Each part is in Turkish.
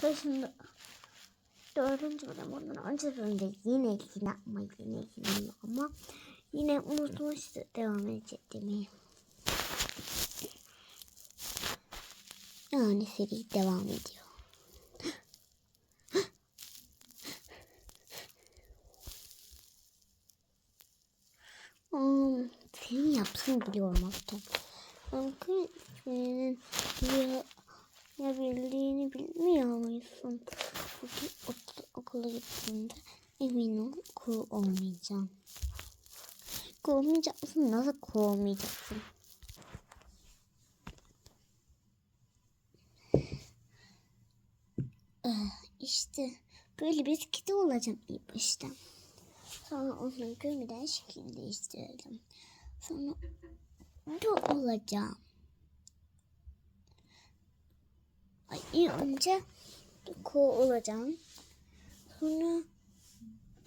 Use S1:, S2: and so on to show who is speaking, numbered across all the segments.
S1: Taşındı. Dördüncü bölüm ondan önce bölümde yine yine ama yine yine ama yine unutmuştu devam edecek demeyi. Yani seri devam ediyor. Hmm, senin yapsın biliyorum senin ya, ya bildiğini bilmiyor musun? Bugün ok- okula gittiğimde emin ol cool olmayacağım. Mısın? Nasıl kovmayacaksın? Ah, İşte böyle bir kedi olacağım ilk. Sonra onun gömülen şekil değiştirelim. Sonra bu olacağım. İlk önce ko olacağım. Sonra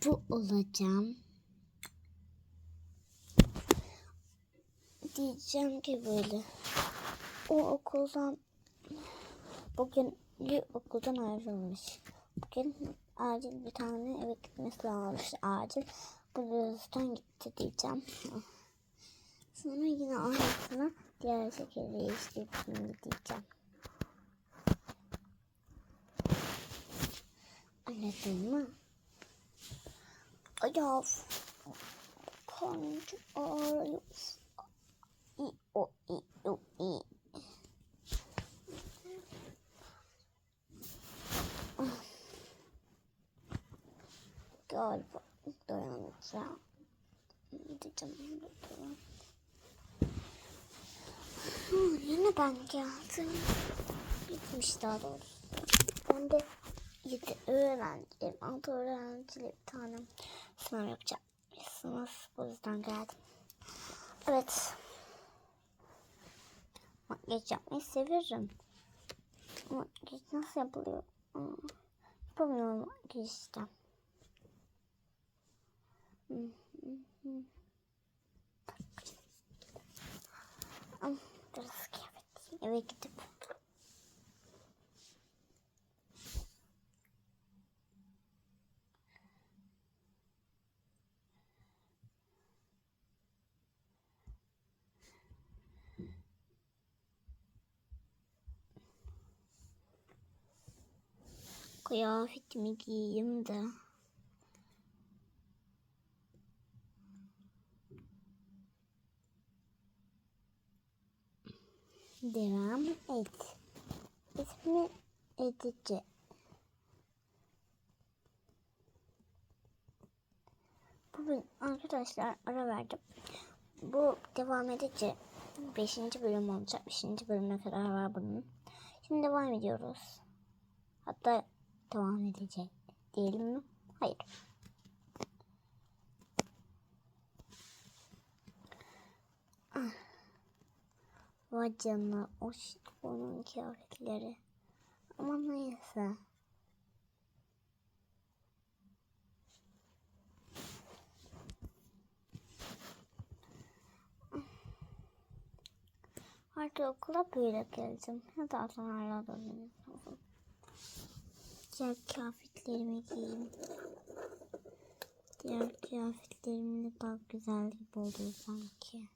S1: bu olacağım. Diyeceğim ki böyle. O okuldan bugün bir okuldan ayrılmış. Bugün acil bir tane eve gitmesi lazım. Acil bu yüzden gitti diyeceğim. Sonra yine aynısını diğer şekilde değiştirdiğini diyeceğim. Anladın mı? Ya çok ağrıyor. İ o i o i. Galiba dayanacağım. Diyeceğim. Dayan. Yine ben geldim. Bitmiş daha doğrusu. Ben de 7 öğrenciyim. 6 öğrenciyle bir tane sınav yapacağım. Sınav bu yüzden geldim. Evet. Makyaj yapmayı severim. Makyaj nasıl yapılıyor? Hmm, Yapamıyorum makyaj işte. Hı, hı. Am, Biraz kıyafet. Eve gidip kıyafetimi giyeyim de. Devam et. İsmi Edici. Bugün arkadaşlar ara verdim. Bu devam edici 5. bölüm olacak. 5. bölüme kadar var bunun. Şimdi devam ediyoruz. Hatta devam edecek diyelim mi? Hayır. Ah. Vay canına o onun kıyafetleri. Ama neyse. Artık okula böyle geleceğim. Ya da sonra da benim. Diğer kıyafetlerimi giyeyim. Diğer kıyafetlerimin de daha güzel gibi oluyor sanki.